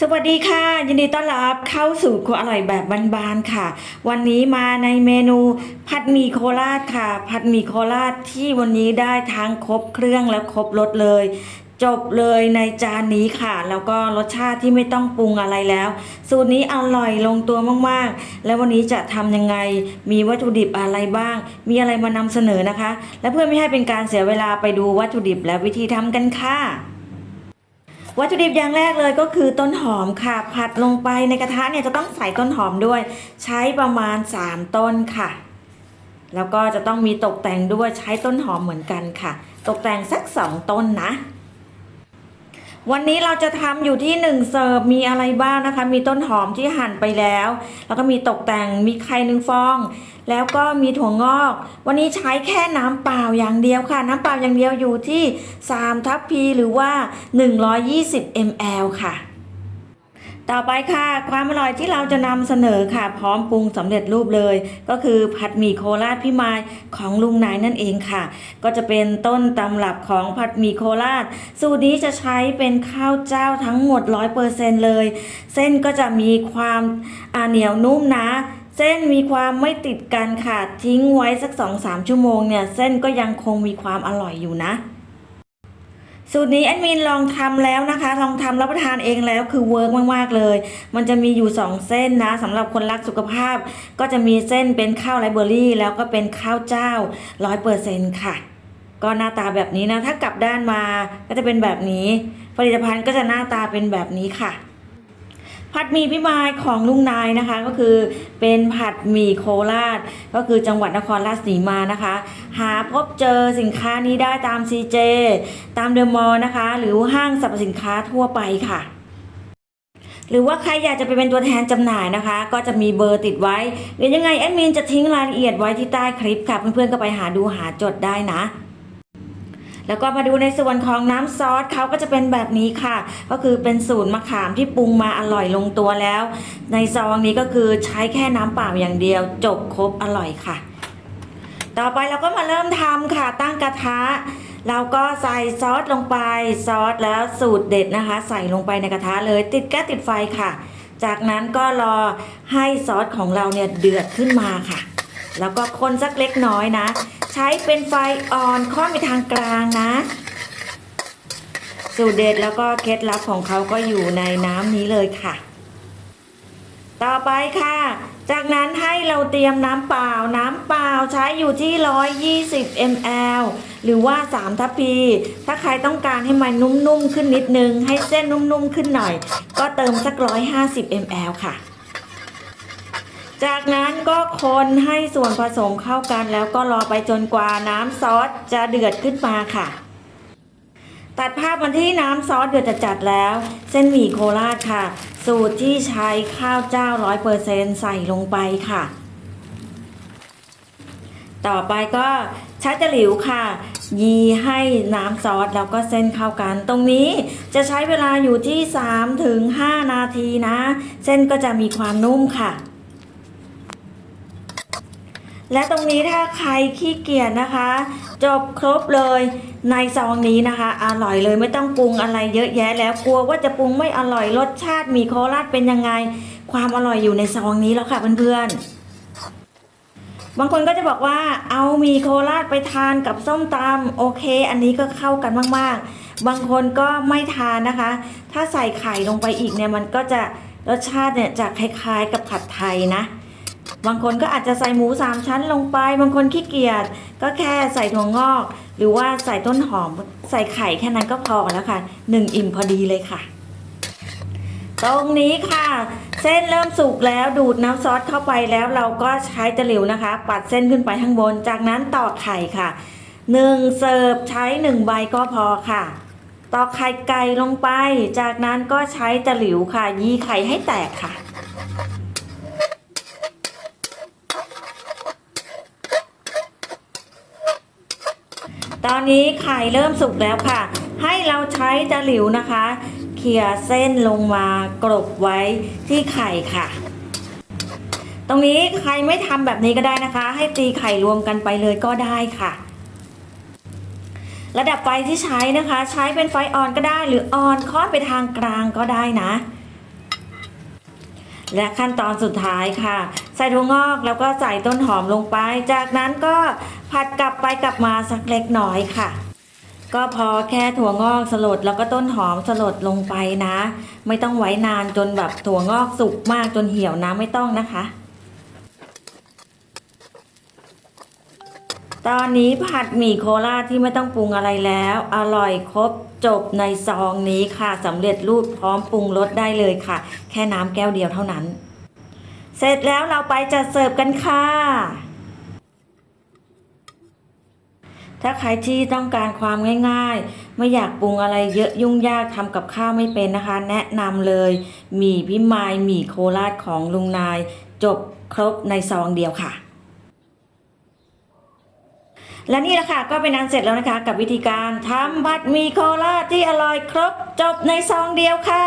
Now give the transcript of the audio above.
สวัสดีค่ะ ยินดีต้อนรับเข้าสู่ครัวอร่อยแบบบานๆค่ะ วันนี้มาในเมนูผัดหมี่โคราชค่ะ ผัดหมี่โคราชที่วันนี้ได้ทั้งครบเครื่องและครบรสเลย จบเลยในจานนี้ค่ะ แล้วก็รสชาติที่ไม่ต้องปรุงอะไรแล้ว สูตรนี้อร่อยลงตัวมากๆ แล้ววันนี้จะทำยังไงมีวัตถุดิบอะไรบ้าง มีอะไรมานำเสนอนะคะ และเพื่อไม่ให้เป็นการเสียเวลาไปดูวัตถุดิบและวิธีทำกันค่ะ วัตถุดิบอย่างแรกเลยก็คือต้นหอมค่ะ ผัดลงไปในกระทะเนี่ยจะต้องใส่ต้นหอมด้วย ใช้ประมาณ 3 ต้นค่ะ แล้วก็จะต้องมีตกแต่งด้วยใช้ต้นหอมเหมือนกันค่ะ ตกแต่งสัก 2 ต้นนะ วันนี้เราจะทำอยู่ที่ 1 เสิร์ฟมีอะไรบ้างนะคะ มีต้นหอมที่หั่นไปแล้ว แล้วก็มีตกแต่งมีไข่หนึ่งฟอง แล้วก็มีถั่วงอก วันนี้ใช้แค่น้ำเปล่าอย่างเดียวค่ะ น้ำเปล่าอย่างเดียวอยู่ที่ 3 ทัพพีหรือว่า 120 ml ค่ะ ต่อไปค่ะ ความอร่อยที่เราจะนำเสนอค่ะ พร้อมปรุงสำเร็จรูปเลย ก็คือผัดหมี่โคราชพี่มายของลุงนายนั่นเองค่ะ ก็จะเป็นต้นตำรับของผัดหมี่โคราช สูตรนี้จะใช้เป็นข้าวเจ้าทั้งหมด 100%เลย เส้นก็จะมีความอาเหนียวนุ่มนะเส้นมีความไม่ติดกันค่ะ ทิ้งไว้สัก 2-3 ชั่วโมงเนี่ย เส้นก็ยังคงมีความอร่อยอยู่นะ สูตรนี้แอดมินลองทำแล้วนะคะ ลองทำรับประทานเองแล้วคือเวิร์กมากๆเลย มันจะมีอยู่ 2 เส้นนะสำหรับคนรักสุขภาพ ก็จะมีเส้นเป็นข้าวไรเบอรี่ แล้วก็เป็นข้าวเจ้าร้อยเปอร์เซ็นค่ะ ก็หน้าตาแบบนี้นะ ถ้ากลับด้านมาก็จะเป็นแบบนี้ ผลิตภัณฑ์ก็จะหน้าตาเป็นแบบนี้ค่ะ ผัดหมี่พี่มายของลุงนายนะคะ ก็คือเป็นผัดหมี่โคราช ก็คือจังหวัดนครราชสีมานะคะ หาพบเจอสินค้านี้ได้ตาม CJ ตามเดอะมอลล์นะคะ หรือห้างสรรพสินค้าทั่วไปค่ะหรือว่าใครอยากจะไปเป็นตัวแทนจำหน่ายนะคะ ก็จะมีเบอร์ติดไว้เดี๋ยวยังไงแอดมินจะทิ้งรายละเอียดไว้ที่ใต้คลิปค่ะ เพื่อนๆก็ไปหาดูหาจดได้นะ แล้วก็มาดูในส่วนของน้ำซอสเขาก็จะเป็นแบบนี้ค่ะ ก็คือเป็นสูตรมะขามที่ปรุงมาอร่อยลงตัวแล้ว ในซองนี้ก็คือใช้แค่น้ำเปล่าอย่างเดียว จบครบอร่อยค่ะ ต่อไปเราก็มาเริ่มทำค่ะตั้งกระทะเราก็ใส่ซอสลงไปซอสแล้วสูตรเด็ดนะคะ ใส่ลงไปในกระทะเลยติดแก๊สติดไฟค่ะ จากนั้นก็รอให้ซอสของเราเนี่ยเดือดขึ้นมาค่ะ แล้วก็คนสักเล็กน้อยนะ ใช้เป็นไฟอ่อนค่อนไปทางกลางนะ สูตรเด็ดแล้วก็เคล็ดลับของเขาก็อยู่ในน้ำนี้เลยค่ะ ต่อไปค่ะ จากนั้นให้เราเตรียมน้ำเปล่า น้ำเปล่าใช้อยู่ที่ 120 ml หรือว่า 3 ทัพพี ถ้าใครต้องการให้มันนุ่มๆขึ้นนิดนึง ให้เส้นนุ่มๆขึ้นหน่อย ก็เติมสัก 150 ml ค่ะ จากนั้นก็คนให้ส่วนผสมเข้ากันแล้วก็รอไปจนกว่าน้ำซอสจะเดือดขึ้นมาค่ะ ตัดภาพมาที่น้ำซอสเดือดจัดแล้ว เส้นหมี่โคราชค่ะ สูตรที่ใช้ข้าวเจ้า100%ใส่ลงไปค่ะ ต่อไปก็ชัตะหลิวค่ะ ยีให้น้ำซอสแล้วก็เส้นเข้ากัน ตรงนี้จะใช้เวลาอยู่ที่3ถึง5นาทีนะ เส้นก็จะมีความนุ่มค่ะ และตรงนี้ถ้าใครขี้เกียจนะคะ จบครบเลยในซองนี้นะคะ อร่อยเลยไม่ต้องปรุงอะไรเยอะแยะ แล้วกลัวว่าจะปรุงไม่อร่อยรสชาติมีโคราชเป็นยังไง ความอร่อยอยู่ในซองนี้แล้วค่ะเพื่อนๆบางคนก็จะบอกว่าเอามีโคราชไปทานกับส้มตำโอเค อันนี้ก็เข้ากันมากๆ บางคนก็ไม่ทานนะคะ ถ้าใส่ไข่ลงไปอีกเนี่ยมันก็จะรสชาติเนี่ยจะคล้ายๆ กับผัดไทยนะ บางคนก็อาจจะใส่หมูสามชั้นลงไป บางคนขี้เกียจก็แค่ใส่ถั่วงอก หรือว่าใส่ต้นหอม ใส่ไข่แค่นั้นก็พอแล้วค่ะหนึ่งอิ่มพอดีเลยค่ะ ตรงนี้ค่ะ เส้นเริ่มสุกแล้วดูดน้ำซอสเข้าไปแล้วเราก็ใช้ตะหลิวนะคะ ปัดเส้นขึ้นไปข้างบน จากนั้นตอกไข่ค่ะหนึ่งเสิร์ฟใช้หนึ่งใบก็พอค่ะตอกไข่ไก่ลงไป จากนั้นก็ใช้ตะหลิวค่ะ ยีไข่ให้แตกค่ะ ตอนนี้ไข่เริ่มสุกแล้วค่ะ ให้เราใช้ตะหลิวนะคะ เขี่ยเส้นลงมากรบไว้ที่ไข่ค่ะ ตรงนี้ใครไม่ทำแบบนี้ก็ได้นะคะ ให้ตีไข่รวมกันไปเลยก็ได้ค่ะ ระดับไฟที่ใช้นะคะ ใช้เป็นไฟอ่อนก็ได้หรืออ่อนค่อนไปทางกลางก็ได้นะและขั้นตอนสุดท้ายค่ะ ใส่ถั่วงอกแล้วก็ใส่ต้นหอมลงไป จากนั้นก็ผัดกลับไปกลับมาสักเล็กน้อยค่ะ ก็พอแค่ถั่วงอกสลดแล้วก็ต้นหอมสลดลงไปนะ ไม่ต้องไว้นานจนแบบถั่วงอกสุกมากจนเหี่ยวนะไม่ต้องนะคะ ตอนนี้ผัดหมี่โคราชที่ไม่ต้องปรุงอะไรแล้ว อร่อยครบจบในซองนี้ค่ะสำเร็จรูปพร้อมปรุงรสได้เลยค่ะ แค่น้ำแก้วเดียวเท่านั้น เสร็จแล้วเราไปจัดเสิร์ฟกันค่ะ ถ้าใครที่ต้องการความง่ายๆ ไม่อยากปรุงอะไรเยอะยุ่งยากทำกับข้าวไม่เป็นนะคะ แนะนำเลยหมี่พิมายหมี่โคราชของลุงนาย จบครบในซองเดียวค่ะ และนี่แหละค่ะก็เป็นอันเสร็จแล้วนะคะ กับวิธีการทำผัดหมี่โคราชที่อร่อยครบจบในซองเดียวค่ะ